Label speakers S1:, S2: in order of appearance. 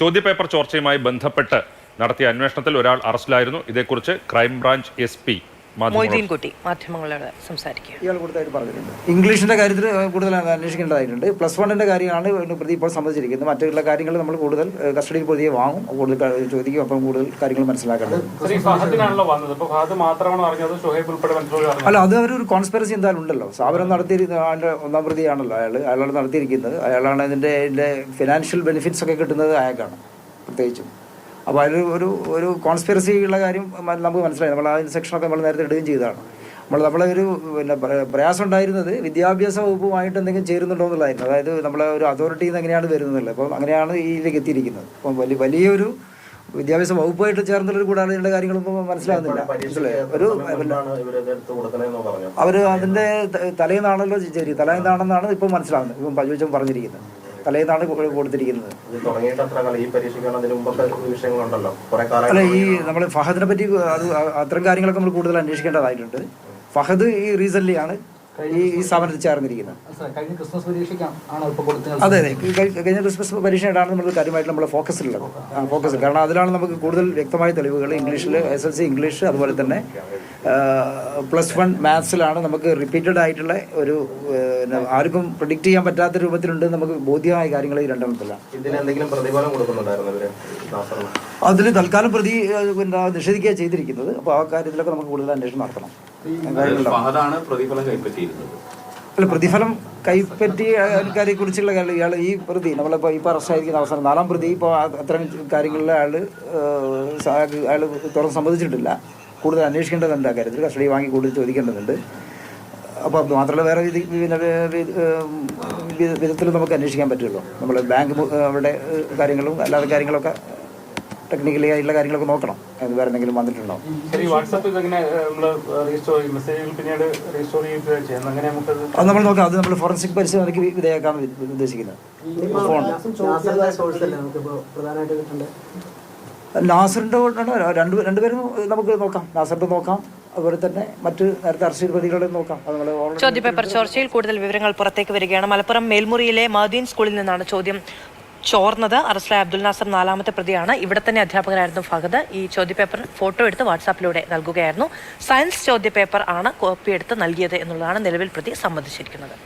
S1: ചോദ്യപേപ്പർ ചോർച്ചയുമായി ബന്ധപ്പെട്ട് നടത്തിയ അന്വേഷണത്തിൽ ഒരാൾ അറസ്റ്റിലായിരുന്നു. ഇതേക്കുറിച്ച് ക്രൈംബ്രാഞ്ച് എസ്
S2: മൊയ്തീൻ കുട്ടി മാധ്യമങ്ങളോട് സംസാരിക്കുക.
S3: ഇയാൾ കൂടുതലായിട്ട് പറഞ്ഞിട്ടുണ്ട്. ഇംഗ്ലീഷിന്റെ കാര്യത്തിൽ കൂടുതൽ അന്വേഷിക്കേണ്ടതായിട്ടുണ്ട്. പ്ലസ് വണ്ണിന്റെ കാര്യമാണ് പ്രതി ഇപ്പോൾ സംബന്ധിച്ചിരിക്കുന്നത് മറ്റുള്ള കാര്യങ്ങൾ നമ്മൾ കൂടുതൽ കസ്റ്റഡിയിൽ പ്രതിയെ വാങ്ങും. കൂടുതൽ ചോദിക്കും. അപ്പം കൂടുതൽ കാര്യങ്ങൾ മനസ്സിലാക്കേണ്ടത്. അല്ല അത് അവരൊരു കോൺസ്പെറസി എന്തായാലും ഉണ്ടല്ലോ. സ്ഥാപനം നടത്തിയിരിക്കുന്ന ആളുടെ ഒന്നാം പ്രതിയാണല്ലോ അയാൾ അയാളാണ് നടത്തിയിരിക്കുന്നത്. അയാളാണ് അതിന്റെ ഇതിന്റെ ഫിനാൻഷ്യൽ ബെനിഫിറ്റ്സ് ഒക്കെ കിട്ടുന്നത് അയാൾക്കാണ് പ്രത്യേകിച്ചും. അപ്പോൾ അതിൽ ഒരു ഒരു കോൺസ്പിറസി ഉള്ള കാര്യം നമുക്ക് മനസ്സിലായി. നമ്മൾ ആ സെക്ഷനൊക്കെ നമ്മൾ നേരത്തെ ഇടുകയും ചെയ്തതാണ്. നമ്മൾ നമ്മളെ ഒരു പിന്നെ പ്രയാസം ഉണ്ടായിരുന്നത് വിദ്യാഭ്യാസ വകുപ്പുമായിട്ട് എന്തെങ്കിലും ചേരുന്നുണ്ടോ എന്നുള്ളതായിരുന്നു. അതായത് നമ്മളെ ഒരു അതോറിറ്റിയിൽ നിന്ന് എങ്ങനെയാണ് വരുന്നത് അപ്പം അങ്ങനെയാണ് ഇതിലേക്ക് എത്തിയിരിക്കുന്നത്. അപ്പം വലിയ വലിയൊരു വിദ്യാഭ്യാസ വകുപ്പായിട്ട് ചേർന്നുള്ളൊരു കൂടാതെയുള്ള കാര്യങ്ങളൊന്നും മനസ്സിലാകുന്നില്ല. ഒരു അവർ അതിന്റെ തലേന്നാണല്ലോ ശരി തലേന്നാണെന്നാണ് ഇപ്പം മനസ്സിലാകുന്നത്. ഇപ്പം പജുവച്ചൻ പറഞ്ഞിരിക്കുന്നത്. തലേന്നാണ് കൊടുത്തിരിക്കുന്നത്. അല്ല ഈ നമ്മൾ ഫഹദിനെ പറ്റി അത് അത്തരം കാര്യങ്ങളൊക്കെ നമ്മൾ കൂടുതൽ അന്വേഷിക്കേണ്ടതായിട്ടുണ്ട്. ഫഹദ് ഈ റീസെന്റ് ആണ്. ഈ ഈ സ്ഥാപനത്തിൽ ചേർന്നിരിക്കുന്നത്
S4: കഴിഞ്ഞ ക്രിസ്മസ്
S3: അതെ അതെ. കഴിഞ്ഞ ക്രിസ്മസ് പരീക്ഷയിലാണ് നമ്മൾ കാര്യമായിട്ട് നമ്മുടെ ഫോക്കസിലുള്ളത്. ആ ഫോക്കസ് കാരണം അതിലാണ് നമുക്ക് കൂടുതൽ വ്യക്തമായ തെളിവുകൾ. ഇംഗ്ലീഷിൽ എസ് എൽ സി ഇംഗ്ലീഷ് അതുപോലെ തന്നെ പ്ലസ് വൺ മാത്സിലാണ് നമുക്ക് റിപ്പീറ്റഡ് ആയിട്ടുള്ള ഒരു ആർക്കും പ്രഡിക്റ്റ് ചെയ്യാൻ പറ്റാത്ത രൂപത്തിലുണ്ട് നമുക്ക് ബോധ്യമായ കാര്യങ്ങൾ ഈ രണ്ടെണ്ണത്തിലാണ്.
S5: ഇതിന് എന്തെങ്കിലും പ്രതിഫലം കൊടുക്കുന്നുണ്ടായിരുന്നു ഇവർ
S3: അതിൽ തൽക്കാലം പ്രതി നിഷേധിക്കുക ചെയ്തിരിക്കുന്നത്. അപ്പോൾ ആ കാര്യത്തിലൊക്കെ നമുക്ക് കൂടുതൽ അന്വേഷണം നടത്തണം.
S6: ഫഹദാണ് പ്രതിഫലം കൈപ്പറ്റിയിരുന്നത്.
S3: അല്ല പ്രതിഫലം കൈപ്പറ്റിയ ആൾക്കാരെ കുറിച്ചുള്ള കാര്യം ഇയാൾ ഈ പ്രതി നമ്മളിപ്പോൾ ഇപ്പോൾ അറസ്റ്റായിരിക്കുന്ന അവസരം നാലാം പ്രതി ഇപ്പോൾ അത്തരം കാര്യങ്ങളിൽ ആൾ അയാൾ തുറന്ന് സമ്മതിച്ചിട്ടില്ല. കൂടുതൽ അന്വേഷിക്കേണ്ടതുണ്ട് ആ കാര്യത്തിൽ കസ്റ്റഡി വാങ്ങി കൂടുതൽ ചോദിക്കേണ്ടതുണ്ട്. അപ്പോൾ അത് മാത്രമല്ല വേറെ വിധത്തിൽ നമുക്ക് അന്വേഷിക്കാൻ പറ്റുള്ളൂ. നമ്മൾ ബാങ്ക് അവരുടെ കാര്യങ്ങളും അല്ലാതെ കാര്യങ്ങളൊക്കെ ടെക്നിക്കലി ആയിട്ടുള്ള കാര്യങ്ങളൊക്കെ നോക്കണം. അത് വേറെ എന്തെങ്കിലും വന്നിട്ടുണ്ടോ? അത് നമ്മൾ നോക്കാം. അത് നമ്മൾ ഫോറൻസിക് പരിശോധനയ്ക്ക് വിധേയക്കാണ് ഉദ്ദേശിക്കുന്നത്. ഫോൺ നാസറിന്റെ കൊണ്ടാണ് രണ്ട് രണ്ടുപേരും നമുക്ക് നോക്കാം. നാസറിന്റെ നോക്കാം. അതുപോലെ തന്നെ മറ്റ് നേരത്തെ അറസ്റ്റ് പ്രതികളെ നോക്കാം. അത് നമ്മൾ ഓൾറെഡി
S2: ചോദ്യപേപ്പർ ചോർച്ചയിൽ കൂടുതൽ വിവരങ്ങൾ പുറത്തേക്ക് വരികയാണ്. മലപ്പുറം മേൽമുറിയിലെ മാദീൻ സ്കൂളിൽ നിന്നാണ് ചോദ്യം. ചോർന്നത് അറസ്റ്റിലായ അബ്ദുൽ നാസർ നാലാമത്തെ പ്രതിയാണ്. ഇവിടെ തന്നെ അധ്യാപകനായിരുന്നു ഫഹദ്. ഈ ചോദ്യപേപ്പർ ഫോട്ടോ എടുത്ത് വാട്സാപ്പിലൂടെ നൽകുകയായിരുന്നു. സയൻസ് ചോദ്യപേപ്പർ ആണ് കോപ്പി എടുത്ത് നൽകിയത് എന്നുള്ളതാണ് നിലവിൽ പ്രതി സമ്മതിച്ചിരിക്കുന്നത്.